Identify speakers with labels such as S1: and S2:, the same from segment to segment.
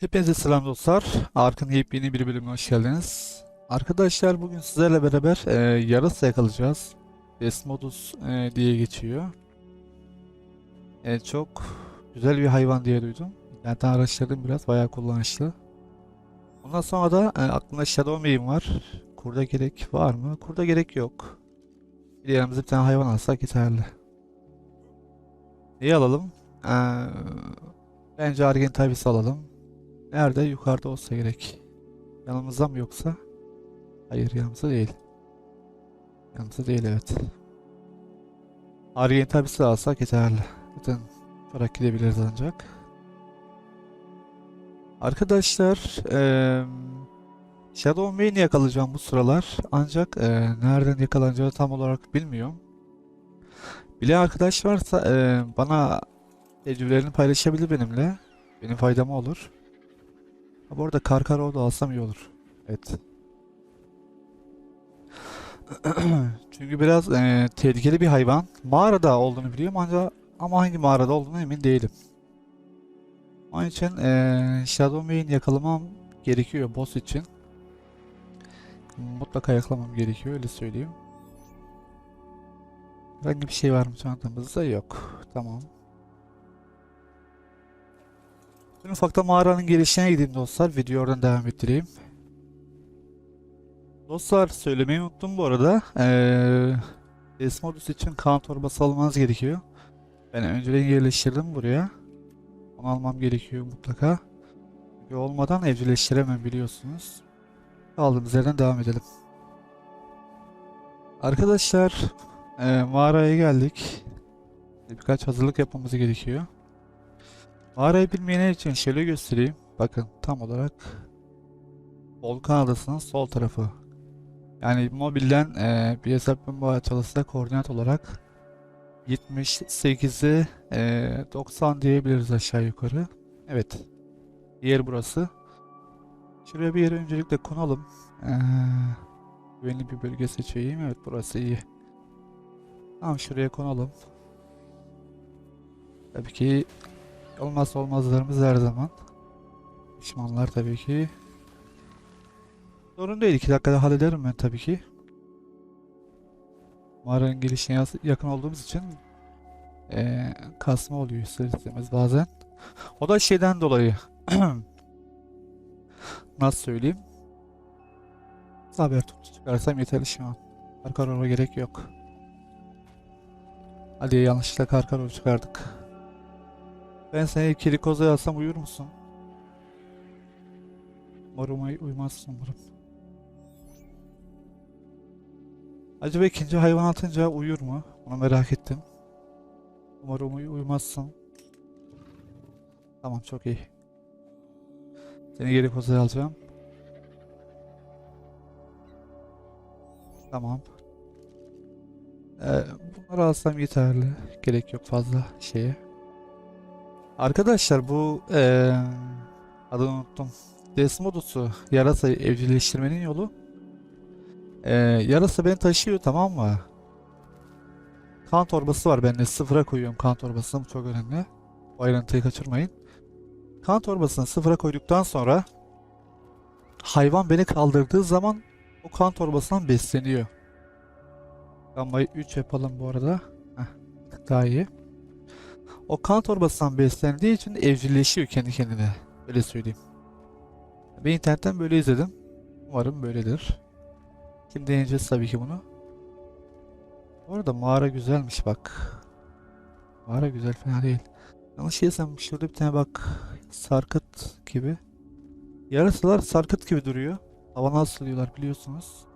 S1: Hepinize selam dostlar. Arkın yepyeni bir bölümüne hoş geldiniz. Arkadaşlar bugün sizlerle beraber e, yarasa yakalayacağız. Desmodus e, diye geçiyor. E, çok güzel bir hayvan diye duydum. İnternetten araştırdım biraz bayağı kullanışlı. Ondan sonra da e, aklımda Shadow Mane var. Kurda gerek var mı? Kurda gerek yok. Bir yanımıza bir tane hayvan alsak yeterli. Neyi alalım? E, bence Argentavis alalım. Nerede? Yukarıda olsa gerek. Yanımızda mı yoksa? Hayır yanımızda değil. Yanımızda değil evet. Argen tabisi alsak yeterli. Zaten çorak gidebiliriz ancak. Arkadaşlar eee Shadow Mane'i yakalayacağım bu sıralar. Ancak eee, nereden yakalanacağını tam olarak bilmiyorum. Bilen arkadaş varsa eee, bana tecrübelerini paylaşabilir benimle. Benim faydama olur. Ha, bu arada Karkarov da alsam iyi olur. Evet. Çünkü biraz e, tehlikeli bir hayvan. Mağarada olduğunu biliyorum ancak ama hangi mağarada olduğunu emin değilim. Onun için e, Shadow Mane'i yakalamam gerekiyor boss için. Mutlaka yakalamam gerekiyor öyle söyleyeyim. Herhangi bir şey var mı çantamızda? Yok. Tamam. Ben ufakta mağaranın girişine gideyim dostlar. Videoyu oradan devam ettireyim. Dostlar söylemeyi unuttum bu arada. Ee, Desmodus için kan torbası almanız gerekiyor. Ben önceden yerleştirdim buraya. Onu almam gerekiyor mutlaka. Çünkü olmadan evcilleştiremem biliyorsunuz. Kaldığımız yerden devam edelim. Arkadaşlar ee, mağaraya geldik. Birkaç hazırlık yapmamız gerekiyor. Mağarayı bilmeyenler için şöyle göstereyim. Bakın tam olarak Volkan Adası'nın sol tarafı. Yani mobilden e, bir hesaplama çalışsa koordinat olarak 78'e e, 90 diyebiliriz aşağı yukarı. Evet. Yer burası. Şuraya bir yere öncelikle konalım. Ee, güvenli bir bölge seçeyim. Evet burası iyi. Tamam şuraya konalım. Tabii ki Olmazsa olmazlarımız her zaman. Pişmanlar tabii ki. Sorun değil. 2 dakikada hallederim ben tabii ki. Mağaranın girişine yakın olduğumuz için eee, kasma oluyor ister istemez bazen. O da şeyden dolayı. Nasıl söyleyeyim? Haber tutup çıkarsam yeterli şu an. Karkarova gerek yok. Hadi yanlışlıkla Karkarova çıkardık. Ben seni Kirikoz'a alsam uyur musun? Umarım uy- uymazsın umarım. Acaba ikinci hayvan atınca uyur mu? Onu merak ettim. Umarım uy uymazsın. Tamam çok iyi. Seni geri kozaya alacağım. Tamam. Ee, bunları alsam yeterli. Gerek yok fazla şeye. Arkadaşlar bu eee adını unuttum. Desmodus'u yarasayı evcilleştirmenin yolu eee yarasa beni taşıyor tamam mı? Kan torbası var bende sıfıra koyuyorum kan torbasını bu çok önemli. Bu ayrıntıyı kaçırmayın. Kan torbasını sıfıra koyduktan sonra hayvan beni kaldırdığı zaman o kan torbasından besleniyor. Gammayı 3 yapalım bu arada. Heh, daha iyi. O kan torbasından beslendiği için evcilleşiyor kendi kendine. Öyle söyleyeyim. Ben internetten böyle izledim. Umarım böyledir. Şimdi deneyeceğiz tabii ki bunu. Bu arada mağara güzelmiş bak. Mağara güzel fena değil. Yanlış değilsem şurada bir tane bak sarkıt gibi. Yarasalar sarkıt gibi duruyor. Havana asılıyorlar biliyorsunuz.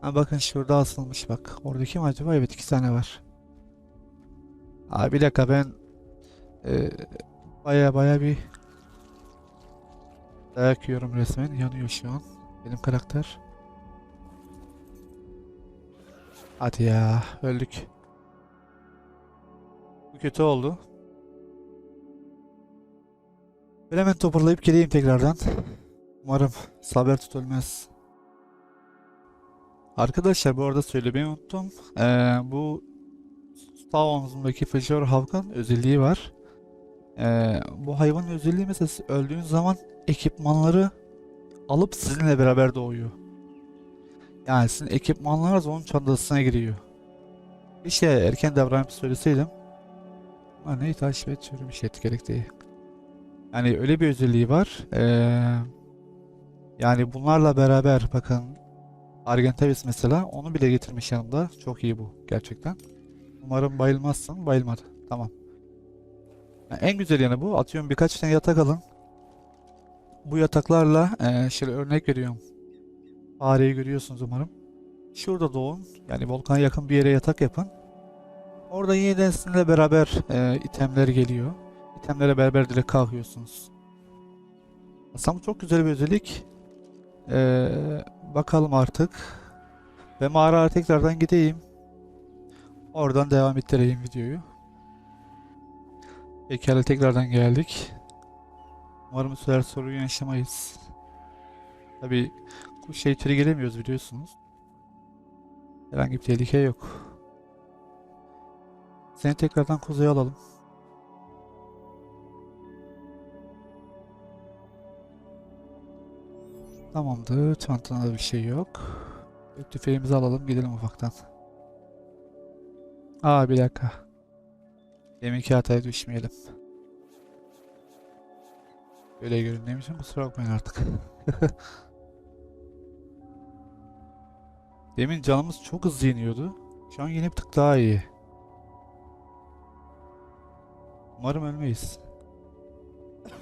S1: Ha bakın şurada asılmış bak. Oradaki mi acaba? Evet iki tane var. Abi bir dakika ben e, baya baya bir dayak yiyorum resmen. Yanıyor şu an benim karakter. Hadi ya öldük. Bu kötü oldu. Ben hemen toparlayıp geleyim tekrardan. Umarım Saber tut ölmez. Arkadaşlar bu arada söylemeyi unuttum. Ee, bu sağ omzumdaki Havk'ın özelliği var. Ee, bu hayvanın özelliği mesela öldüğünüz zaman ekipmanları alıp sizinle beraber doğuyor. Yani sizin ekipmanlarınız onun çantasına giriyor. Bir şey erken davranıp söyleseydim. Ha neyi takip çürümüş et gerek değil. Yani öyle bir özelliği var. Ee, yani bunlarla beraber bakın Argentavis mesela onu bile getirmiş yanında. Çok iyi bu gerçekten. Umarım bayılmazsın. Bayılmadı. Tamam. Yani en güzel yanı bu. Atıyorum birkaç tane yatak alın. Bu yataklarla eee şöyle örnek veriyorum. Fareyi görüyorsunuz umarım. Şurada doğun. Yani volkana yakın bir yere yatak yapın. Orada yeniden sizinle beraber eee itemler geliyor. İtemlere beraber direkt kalkıyorsunuz. Aslında çok güzel bir özellik. Eee, bakalım artık. Ve mağaraya tekrardan gideyim. Oradan devam ettireyim videoyu. Pekala tekrardan geldik. Umarım sefer sorun yaşamayız. Tabi şey içeri giremiyoruz biliyorsunuz. Herhangi bir tehlike yok. Seni tekrardan kuzeye alalım. Tamamdır. Çantanda da bir şey yok. Tüfeğimizi alalım gidelim ufaktan. Aa bir dakika. Deminki hataya düşmeyelim. Öyle göründüğüm için kusura bakmayın artık. Demin canımız çok hızlı iniyordu. Şu an bir tık daha iyi. Umarım ölmeyiz.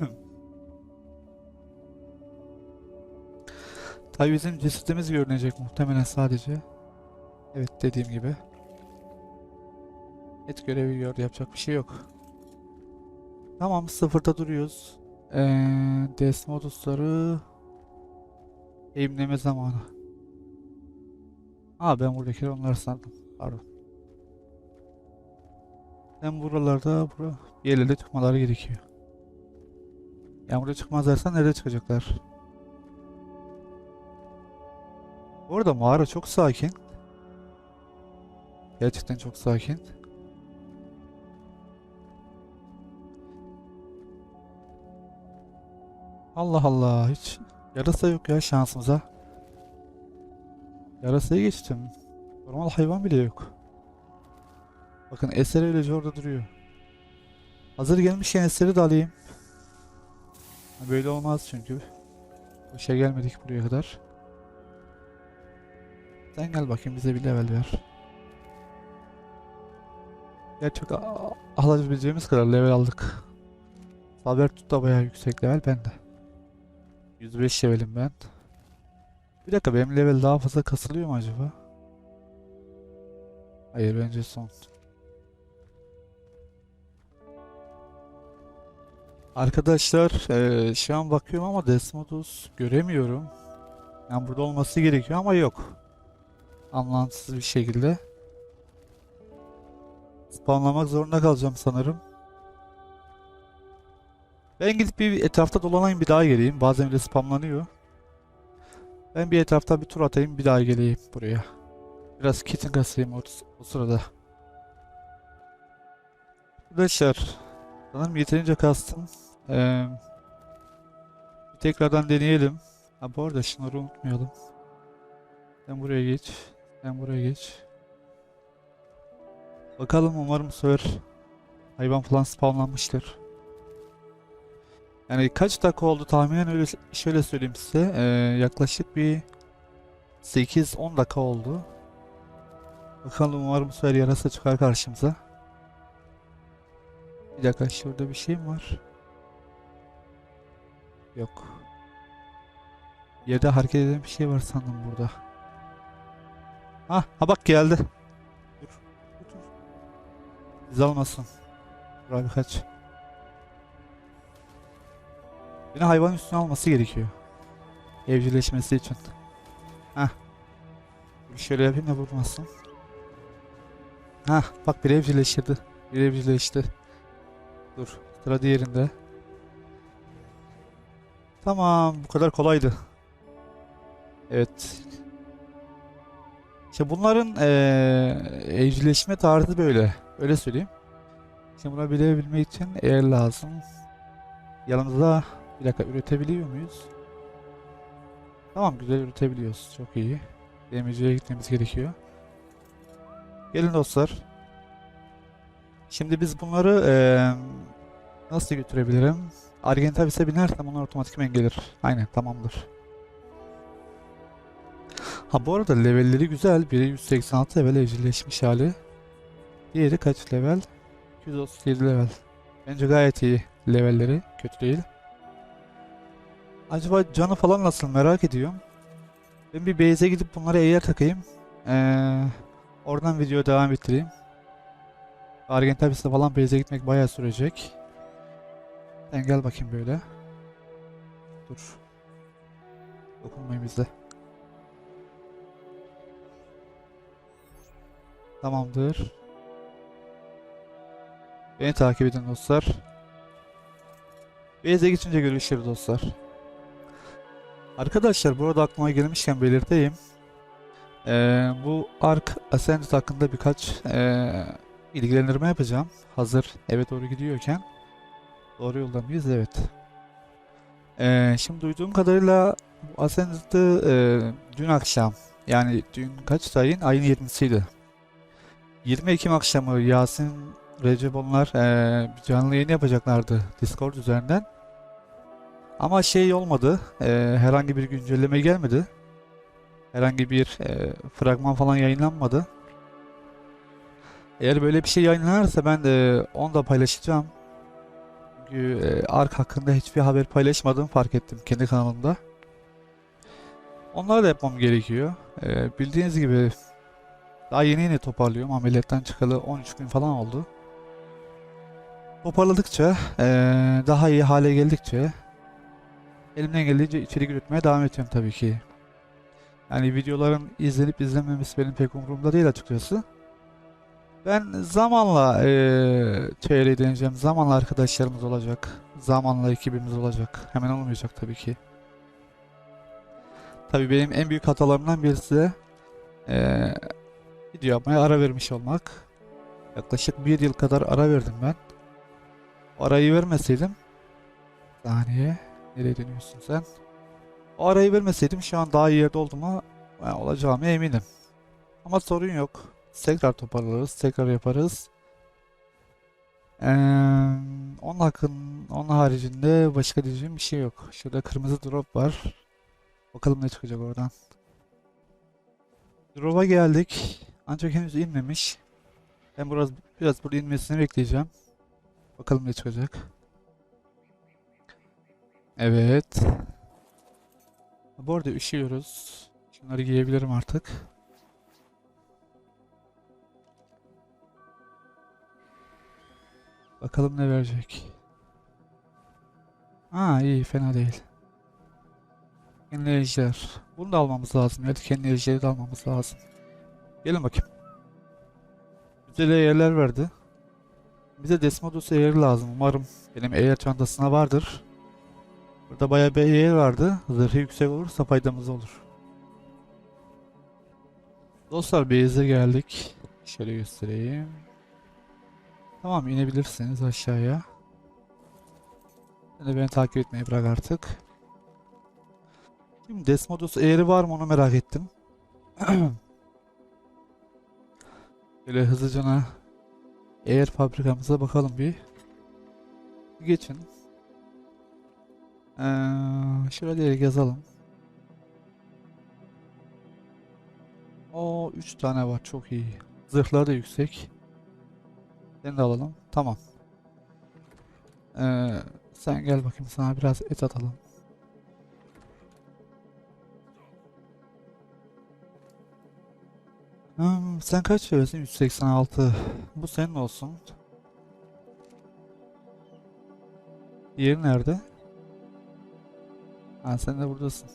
S1: Tabii bizim cesedimiz görünecek muhtemelen sadece. Evet dediğim gibi. Et görevi gördü yapacak bir şey yok. Tamam sıfırda duruyoruz. Ee, DS modusları eğimleme zamanı. Aa ben buradakileri onları sandım. Pardon. Ben buralarda bura bir yerlerde çıkmaları gerekiyor. Yani buraya çıkmazlarsa nerede çıkacaklar? Bu arada mağara çok sakin. Gerçekten çok sakin. Allah Allah hiç yarasa yok ya şansımıza. Yarasayı geçtim. Normal hayvan bile yok. Bakın eser öylece orada duruyor. Hazır gelmişken eseri de alayım. Böyle olmaz çünkü. Boşa gelmedik buraya kadar. Sen gel bakayım bize bir level ver. Gerçek a- alabileceğimiz kadar level aldık. Saber tut da bayağı yüksek level bende. 105 levelim ben. Bir dakika benim level daha fazla kasılıyor mu acaba? Hayır bence son. Arkadaşlar eee, şu an bakıyorum ama Desmodus göremiyorum. Yani burada olması gerekiyor ama yok. Anlamsız bir şekilde. Spawnlamak zorunda kalacağım sanırım. Ben gidip bir etrafta dolanayım bir daha geleyim. Bazen öyle spamlanıyor. Ben bir etrafta bir tur atayım bir daha geleyim buraya. Biraz kitin kasayım o, o sırada. Arkadaşlar sanırım yeterince kastım. Ee, tekrardan deneyelim. Ha bu arada şunları unutmayalım. Sen buraya geç. Sen buraya geç. Bakalım umarım bu hayvan falan spawnlanmıştır. Yani kaç dakika oldu tahminen öyle şöyle söyleyeyim size. Ee, yaklaşık bir 8-10 dakika oldu. Bakalım umarım bu sefer yarasa çıkar karşımıza. Bir dakika şurada bir şey mi var? Yok. Yerde hareket eden bir şey var sandım burada. Ha, ha bak geldi. Dur. Dur. Biz almasın. Dur abi kaç. Beni hayvanın üstüne alması gerekiyor. Evcilleşmesi için. Hah. Şöyle yapayım da vurmasın. Hah bak bir evcilleştirdi. Bir evcilleşti. Dur. Sıra diğerinde. Tamam bu kadar kolaydı. Evet. İşte bunların eee evcilleşme tarzı böyle. Öyle söyleyeyim. Şimdi bunu bilebilmek için eğer lazım. Yanımızda bir dakika üretebiliyor muyuz? Tamam güzel üretebiliyoruz. Çok iyi. Demirciye gitmemiz gerekiyor. Gelin dostlar. Şimdi biz bunları eee, nasıl götürebilirim? Argentavis'e binersem onlar otomatikman gelir. Aynen tamamdır. Ha bu arada levelleri güzel. Biri 186 level evcilleşmiş hali. Diğeri kaç level? 237 level. Bence gayet iyi levelleri. Kötü değil. Acaba canı falan nasıl merak ediyorum. Ben bir base'e gidip bunlara eğer takayım. Ee, oradan video devam ettireyim. Argentavis'e falan base'e gitmek bayağı sürecek. Sen gel bakayım böyle. Dur. Dokunmayın bize. Tamamdır. Beni takip edin dostlar. Base'e geçince görüşürüz dostlar. Arkadaşlar burada aklıma gelmişken belirteyim. Ee, bu Ark Ascended hakkında birkaç ee, bilgilendirme yapacağım. Hazır eve doğru gidiyorken. Doğru yolda mıyız? Evet. Ee, şimdi duyduğum kadarıyla bu Ascended'ı ee, dün akşam yani dün kaç ayın? Ayın 20'siydi. 20 Ekim akşamı Yasin Recep onlar bir canlı yayın yapacaklardı Discord üzerinden. Ama şey olmadı. eee, herhangi bir güncelleme gelmedi. Herhangi bir eee, fragman falan yayınlanmadı. Eğer böyle bir şey yayınlanırsa ben de onu da paylaşacağım. Çünkü eee, Ark hakkında hiçbir haber paylaşmadığımı fark ettim kendi kanalımda. Onları da yapmam gerekiyor. Eee, bildiğiniz gibi daha yeni yeni toparlıyorum. Ameliyattan çıkalı 13 gün falan oldu. Toparladıkça, eee, daha iyi hale geldikçe elimden geldiğince içerik üretmeye devam ediyorum tabii ki. Yani videoların izlenip izlenmemesi benim pek umurumda değil açıkçası. Ben zamanla eee çevreyi deneyeceğim. Zamanla arkadaşlarımız olacak. Zamanla ekibimiz olacak. Hemen olmayacak tabii ki. Tabii benim en büyük hatalarımdan birisi de eee video yapmaya ara vermiş olmak. Yaklaşık bir yıl kadar ara verdim ben. Arayı vermeseydim saniye nereye dönüyorsun sen? O arayı vermeseydim şu an daha iyi yerde olduğuma ben olacağıma eminim. Ama sorun yok. Tekrar toparlarız, tekrar yaparız. Ee, onun hakkın, onun haricinde başka diyeceğim bir şey yok. Şurada kırmızı drop var. Bakalım ne çıkacak oradan. Drop'a geldik. Ancak henüz inmemiş. Ben biraz biraz burada inmesini bekleyeceğim. Bakalım ne çıkacak. Evet. Bu arada üşüyoruz. Şunları giyebilirim artık. Bakalım ne verecek. Ha iyi fena değil. Ejder. Bunu da almamız lazım. Kendi ejderi de almamız lazım. Gelin bakayım. Güzel yerler verdi. Bize Desmodus eğer lazım. Umarım benim eğer çantasına vardır. Burada bayağı bir eğer vardı. Zırhı yüksek olursa faydamız olur. Dostlar base'e geldik. Şöyle göstereyim. Tamam inebilirsiniz aşağıya. De beni takip etmeyi bırak artık. Şimdi Desmodus eğri var mı onu merak ettim. Böyle hızlıcana eğer fabrikamıza bakalım bir. Geçin. Ee, şöyle yazalım. O 3 tane var çok iyi. Zırhları da yüksek. Seni de alalım. Tamam. Ee, sen gel bakayım sana biraz et atalım. Hmm, sen kaç veriyorsun? 186. Bu senin olsun. Diğeri nerede? Ha sen de buradasın.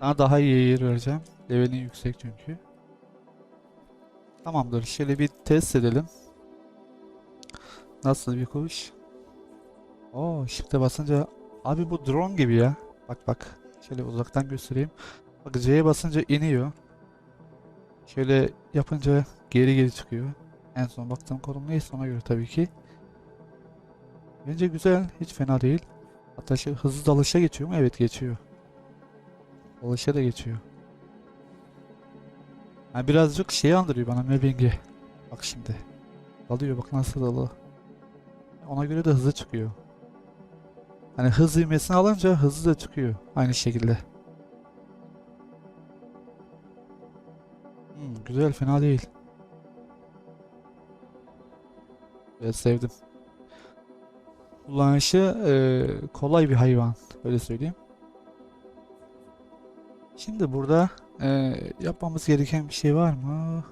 S1: Sana daha iyi yer vereceğim. Levelin yüksek çünkü. Tamamdır. Şöyle bir test edelim. Nasıl bir kuş? Oo, shift'e basınca abi bu drone gibi ya. Bak bak. Şöyle uzaktan göstereyim. Bak C'ye basınca iniyor. Şöyle yapınca geri geri çıkıyor. En son baktığım konum neyse ona göre tabii ki. Bence güzel, hiç fena değil. Hatta şey, hızlı dalışa geçiyor mu? Evet geçiyor. Dalışa da geçiyor. Yani birazcık şey andırıyor bana Mapping'i. Bak şimdi. Dalıyor bak nasıl dalı. Ona göre de hızlı çıkıyor. Hani hız ivmesini alınca hızlı da çıkıyor. Aynı şekilde. Güzel fena değil. Evet sevdim. Kullanışı eee, kolay bir hayvan. Öyle söyleyeyim. Şimdi burada eee, yapmamız gereken bir şey var mı?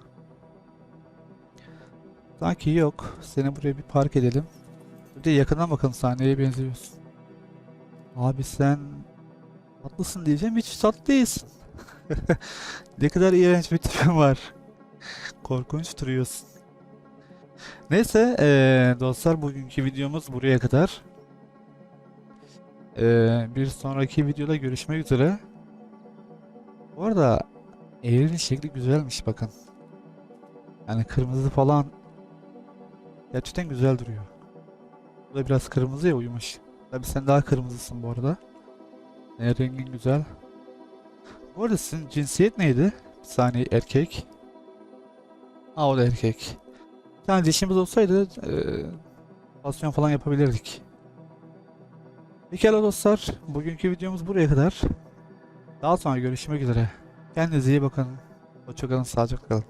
S1: Sanki yok. Seni buraya bir park edelim. Bir de yakından bakalım sahneye benziyorsun. Abi sen tatlısın diyeceğim hiç tatlı değilsin. Ne kadar iğrenç bir tipin var. Korkunç duruyorsun. Neyse eee, dostlar bugünkü videomuz buraya kadar. Eee, bir sonraki videoda görüşmek üzere. Bu arada evrenin şekli güzelmiş bakın. Yani kırmızı falan gerçekten güzel duruyor. Bu da biraz kırmızıya uyumuş. Tabii sen daha kırmızısın bu arada. E, rengin güzel. Bu arada sizin cinsiyet neydi? Bir saniye erkek. Ha o da erkek. Bir tane dişimiz olsaydı eee pasyon falan yapabilirdik. Pekala dostlar. Bugünkü videomuz buraya kadar. Daha sonra görüşmek üzere. Kendinize iyi bakın. Hoşçakalın. Sağlıcakla kalın.